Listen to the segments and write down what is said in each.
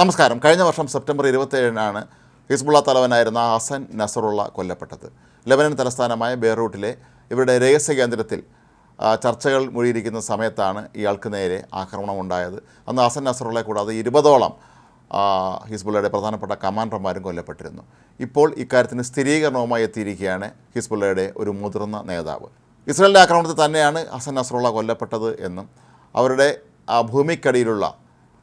നമസ്കാരം. കഴിഞ്ഞ വർഷം സെപ്റ്റംബർ ഇരുപത്തേഴിനാണ് ഹിസ്ബുള്ള തലവനായിരുന്ന ഹസൻ നസറുള്ള കൊല്ലപ്പെട്ടത്. ലെബനൻ തലസ്ഥാനമായ ബെയ്റൂട്ടിലെ ഇവരുടെ രഹസ്യ കേന്ദ്രത്തിൽ ചർച്ചകൾ മുഴിയിരിക്കുന്ന സമയത്താണ് ഇയാൾക്ക് നേരെ ആക്രമണം ഉണ്ടായത് അന്ന് ഹസൻ നസറുള്ള കൂടാതെ ഇരുപതോളം ഹിസ്ബുള്ളയുടെ പ്രധാനപ്പെട്ട കമാൻഡർമാരും കൊല്ലപ്പെട്ടിരുന്നു. ഇപ്പോൾ ഇക്കാര്യത്തിന് സ്ഥിരീകരണവുമായി എത്തിയിരിക്കുകയാണ് ഹിസ്ബുള്ളയുടെ ഒരു മുതിർന്ന നേതാവ്. ഇസ്രായേലിന്റെ ആക്രമണത്തിൽ തന്നെയാണ് ഹസൻ നസറുള്ള കൊല്ലപ്പെട്ടത് എന്നും അവരുടെ ഭൂമിക്കടിയിലുള്ള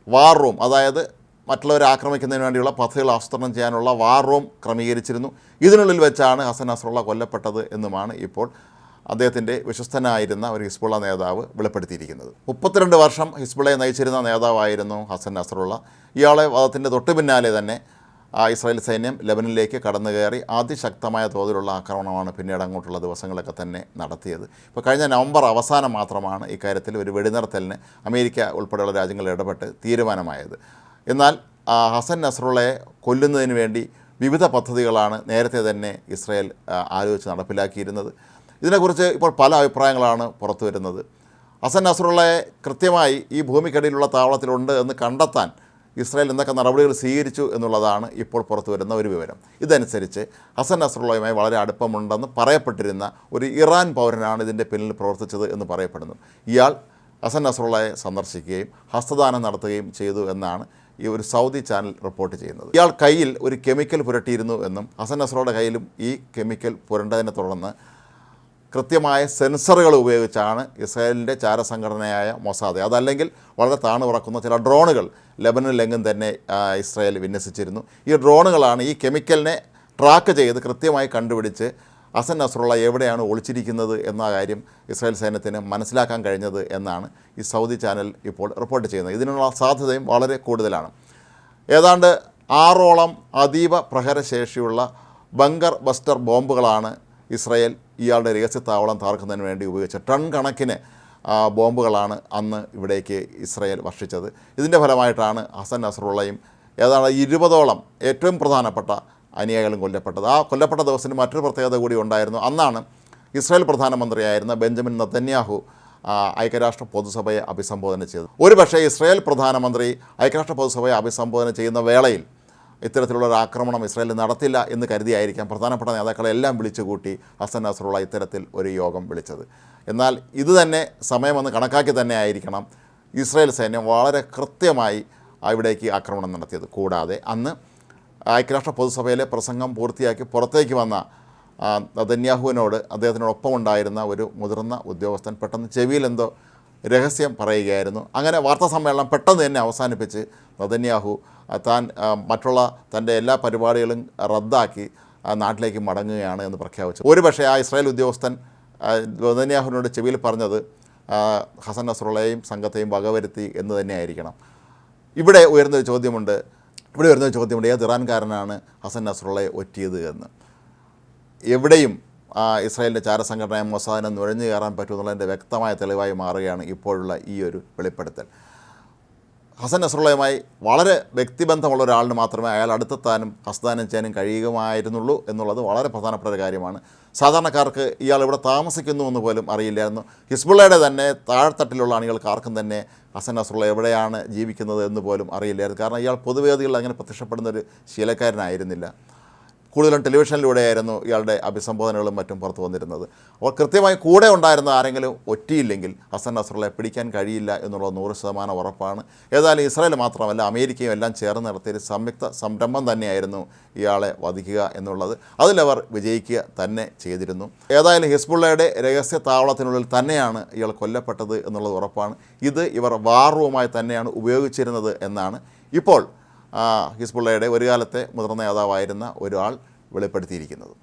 വാർ റൂം അതായത് മറ്റുള്ളവരെ ആക്രമിക്കുന്നതിന് വേണ്ടിയുള്ള പദ്ധതികൾ ആസൂത്രണം ചെയ്യാനുള്ള വാർ റൂം ക്രമീകരിച്ചിരുന്നു. ഇതിനുള്ളിൽ വെച്ചാണ് ഹസൻ നസറുള്ള കൊല്ലപ്പെട്ടത് എന്നുമാണ് ഇപ്പോൾ അദ്ദേഹത്തിന്റെ വിശ്വസ്തനായിരുന്ന ഒരു ഹിസ്ബുള്ള നേതാവ് വെളിപ്പെടുത്തിയിരിക്കുന്നത്. മുപ്പത്തിരണ്ട് വർഷം ഹിസ്ബുള്ളയെ നയിച്ചിരുന്ന നേതാവായിരുന്നു ഹസൻ നസറുള്ള ഇയാളെ വധത്തിന്റെ തൊട്ടു പിന്നാലെ തന്നെ ഇസ്രായേൽ സൈന്യം ലെബനിലേക്ക് കടന്നു കയറി അതിശക്തമായ തോതിലുള്ള ആക്രമണമാണ് പിന്നീട് അങ്ങോട്ടുള്ള ദിവസങ്ങളൊക്കെ തന്നെ നടത്തിയത്. ഇപ്പോൾ കഴിഞ്ഞ നവംബർ അവസാനം മാത്രമാണ് ഇക്കാര്യത്തിൽ ഒരു വെടിനിർത്തലിന് അമേരിക്ക ഉൾപ്പെടെയുള്ള രാജ്യങ്ങൾ ഇടപെട്ട് തീരുമാനമായത്. എന്നാൽ ഹസൻ നസറുള്ളയെ കൊല്ലുന്നതിന് വേണ്ടി വിവിധ പദ്ധതികളാണ് നേരത്തെ തന്നെ ഇസ്രയേൽ ആലോചിച്ച് നടപ്പിലാക്കിയിരുന്നത്. ഇതിനെക്കുറിച്ച് ഇപ്പോൾ പല അഭിപ്രായങ്ങളാണ് പുറത്തു വരുന്നത്. ഹസൻ നസറുള്ളയെ കൃത്യമായി ഈ ഭൂമിക്കടിയിലുള്ള താവളത്തിലുണ്ട് എന്ന് കണ്ടെത്താൻ ഇസ്രായേൽ എന്തൊക്കെ നടപടികൾ സ്വീകരിച്ചു എന്നുള്ളതാണ് ഇപ്പോൾ പുറത്തു വരുന്ന ഒരു വിവരം. ഇതനുസരിച്ച് ഹസൻ നസറുള്ളയുമായി വളരെ അടുപ്പമുണ്ടെന്ന് പറയപ്പെട്ടിരുന്ന ഒരു ഇറാൻ പൗരനാണ് ഇതിന്റെ പിന്നിൽ പ്രവർത്തിച്ചത് എന്ന് പറയപ്പെടുന്നു. ഇയാൾ ഹസൻ നസറുള്ളയെ സന്ദർശിക്കുകയും ഹസ്തദാനം നടത്തുകയും ചെയ്തു എന്നാണ് ഈ ഒരു സൗദി ചാനൽ റിപ്പോർട്ട് ചെയ്യുന്നത്. ഇയാൾ കയ്യിൽ ഒരു കെമിക്കൽ പുരട്ടിയിരുന്നു എന്നും ഹസൻ നസറോയുടെ കയ്യിലും ഈ കെമിക്കൽ പുരണ്ടതിനെ തുടർന്ന് കൃത്യമായ സെൻസറുകൾ ഉപയോഗിച്ചാണ് ഇസ്രായേലിന്റെ ചാരസംഘടനയായ മൊസാദ്. അതല്ലെങ്കിൽ വളരെ താണു പറക്കുന്ന ചില ഡ്രോണുകൾ ലെബനനിലെങ്ങും തന്നെ ഇസ്രായേൽ വിന്യസിച്ചിരുന്നു. ഈ ഡ്രോണുകളാണ് ഈ കെമിക്കലിനെ ട്രാക്ക് ചെയ്ത് കൃത്യമായി കണ്ടുപിടിച്ച് അസൻ നസറുള്ള എവിടെയാണ് ഒളിച്ചിരിക്കുന്നത് എന്ന കാര്യം ഇസ്രായേൽ സൈന്യത്തിന് മനസ്സിലാക്കാൻ കഴിഞ്ഞത് എന്നാണ് ഈ സൗദി ചാനൽ ഇപ്പോൾ റിപ്പോർട്ട് ചെയ്യുന്നത്. ഇതിനുള്ള സാധ്യതയും വളരെ കൂടുതലാണ്. ഏതാണ്ട് ആറോളം അതീവ പ്രഹരശേഷിയുള്ള ബങ്കർ ബസ്റ്റർ ബോംബുകളാണ് ഇസ്രായേൽ ഇയാളുടെ രഹസ്യത്താവളം താർക്കുന്നതിന് വേണ്ടി ഉപയോഗിച്ച ടൺ കണക്കിന് ബോംബുകളാണ് അന്ന് ഇവിടേക്ക് ഇസ്രായേൽ വർഷിച്ചത്. ഇതിന്റെ ഫലമായിട്ടാണ് ഹസൻ നസറുള്ളയും ഏതാണ്ട് ഇരുപതോളം ഏറ്റവും പ്രധാനപ്പെട്ട അനുയായികളും കൊല്ലപ്പെട്ടത്. ആ കൊല്ലപ്പെട്ട ദിവസത്തിന് മറ്റൊരു പ്രത്യേകത കൂടി ഉണ്ടായിരുന്നു. അന്നാണ് ഇസ്രായേൽ പ്രധാനമന്ത്രിയായിരുന്ന ബെഞ്ചമിൻ നത്തന്യാഹു ഐക്യരാഷ്ട്ര പൊതുസഭയെ അഭിസംബോധന ചെയ്തത്. ഒരുപക്ഷേ ഇസ്രായേൽ പ്രധാനമന്ത്രി ഐക്യരാഷ്ട്ര പൊതുസഭയെ അഭിസംബോധന ചെയ്യുന്ന വേളയിൽ ഇത്തരത്തിലുള്ള ഒരു ആക്രമണം ഇസ്രായേൽ നടത്തില്ല എന്ന് കരുതിയായിരിക്കാം പ്രധാനപ്പെട്ട നേതാക്കളെ എല്ലാം വിളിച്ചുകൂട്ടി ഹസൻ നസറുള്ള ഇത്തരത്തിൽ ഒരു യോഗം വിളിച്ചത്. എന്നാൽ ഇത് തന്നെ സമയമെന്ന് കണക്കാക്കി തന്നെ ആയിരിക്കണം ഇസ്രായേൽ സൈന്യം വളരെ കൃത്യമായി അവിടേക്ക് ആക്രമണം നടത്തിയത്. കൂടാതെ അന്ന് ഐക്യരാഷ്ട്ര പൊതുസഭയിലെ പ്രസംഗം പൂർത്തിയാക്കി പുറത്തേക്ക് വന്ന നതന്യാഹുവിനോട് അദ്ദേഹത്തിനോടൊപ്പം ഉണ്ടായിരുന്ന ഒരു മുതിർന്ന ഉദ്യോഗസ്ഥൻ പെട്ടെന്ന് ചെവിയിൽ എന്തോ രഹസ്യം പറയുകയായിരുന്നു. അങ്ങനെ വാർത്താ സമ്മേളനം പെട്ടെന്ന് തന്നെ അവസാനിപ്പിച്ച് നതന്യാഹു താൻ മറ്റുള്ള തന്റെ എല്ലാ പരിപാടികളും റദ്ദാക്കി നാട്ടിലേക്ക് മടങ്ങുകയാണ് എന്ന് പ്രഖ്യാപിച്ചു. ഒരുപക്ഷെ ആ ഇസ്രായേൽ ഉദ്യോഗസ്ഥൻ നദന്യാഹുവിനോട് ചെവിയിൽ പറഞ്ഞത് ഹസൻ നസ്രുള്ളയെയും സംഘത്തെയും വകവരുത്തി എന്ന് തന്നെയായിരിക്കണം. ഇവിടെ ഉയർന്നൊരു ചോദ്യമുണ്ട്. ഇവിടെ വരുന്ന ചോദ്യമുണ്ട് ഏത് ഇറാൻകാരനാണ് ഹസൻ നസ്രുള്ളയെ ഒറ്റിയത് എന്ന്. എവിടെയും ആ, ഇസ്രായേലിന്റെ ചാരസംഘടനയായ മൊസാദിനെ നുഴഞ്ഞു കയറാൻ പറ്റുമെന്നുള്ളതിന്റെ വ്യക്തമായ തെളിവായി മാറുകയാണ് ഇപ്പോഴുള്ള ഈ ഒരു വെളിപ്പെടുത്തൽ. ഹസൻ നസറുള്ളയുമായി വളരെ വ്യക്തിബന്ധമുള്ള ഒരാളിന് മാത്രമേ അയാൾ അടുത്തെത്താനും ഹസ്താനം ചെയ്യാനും കഴിയുമായിരുന്നുള്ളൂ എന്നുള്ളത് വളരെ പ്രധാനപ്പെട്ട ഒരു കാര്യമാണ്. സാധാരണക്കാർക്ക് ഇയാൾ ഇവിടെ താമസിക്കുന്നു എന്ന് പോലും അറിയില്ലായിരുന്നു. ഹിസ്ബുള്ളയുടെ തന്നെ താഴ്ത്തട്ടിലുള്ള ആളുകൾക്ക് ആർക്കും തന്നെ ഹസൻ നസറുള്ള എവിടെയാണ് ജീവിക്കുന്നത് എന്ന് പോലും അറിയില്ലായിരുന്നു. കാരണം ഇയാൾ പൊതുവേദികളിൽ അങ്ങനെ പ്രത്യക്ഷപ്പെടുന്ന ഒരു ശീലക്കാരനായിരുന്നില്ല. കൂടുതലും ടെലിവിഷനിലൂടെയായിരുന്നു ഇയാളുടെ അഭിസംബോധനകളും മറ്റും പുറത്തു വന്നിരുന്നത്. അപ്പോൾ കൃത്യമായി കൂടെ ഉണ്ടായിരുന്ന ആരെങ്കിലും ഒറ്റയില്ലെങ്കിൽ ഹസൻ നസറുള്ളയെ പിടിക്കാൻ കഴിയില്ല എന്നുള്ള നൂറ് ശതമാനം ഉറപ്പാണ്. ഏതായാലും ഇസ്രായേൽ മാത്രമല്ല അമേരിക്കയും എല്ലാം ചേർന്ന് നടത്തിയൊരു സംയുക്ത സംരംഭം തന്നെയായിരുന്നു ഇയാളെ വധിക്കുക എന്നുള്ളത്. അതിലവർ വിജയിക്കുക തന്നെ ചെയ്തിരുന്നു. ഏതായാലും ഹിസ്ബുള്ളയുടെ രഹസ്യ താവളത്തിനുള്ളിൽ തന്നെയാണ് ഇയാൾ കൊല്ലപ്പെട്ടത് എന്നുള്ളത് ഉറപ്പാണ്. ഇത് ഇവർ വാർ റൂമായി തന്നെയാണ് ഉപയോഗിച്ചിരുന്നത് എന്നാണ്. ഇപ്പോൾ ഹിസ്ബുള്ളയുടെ ഒരു കാലത്തെ മുതിർന്ന നേതാവായിരുന്ന ഒരാൾ വെളിപ്പെടുത്തിയിരിക്കുന്നത്.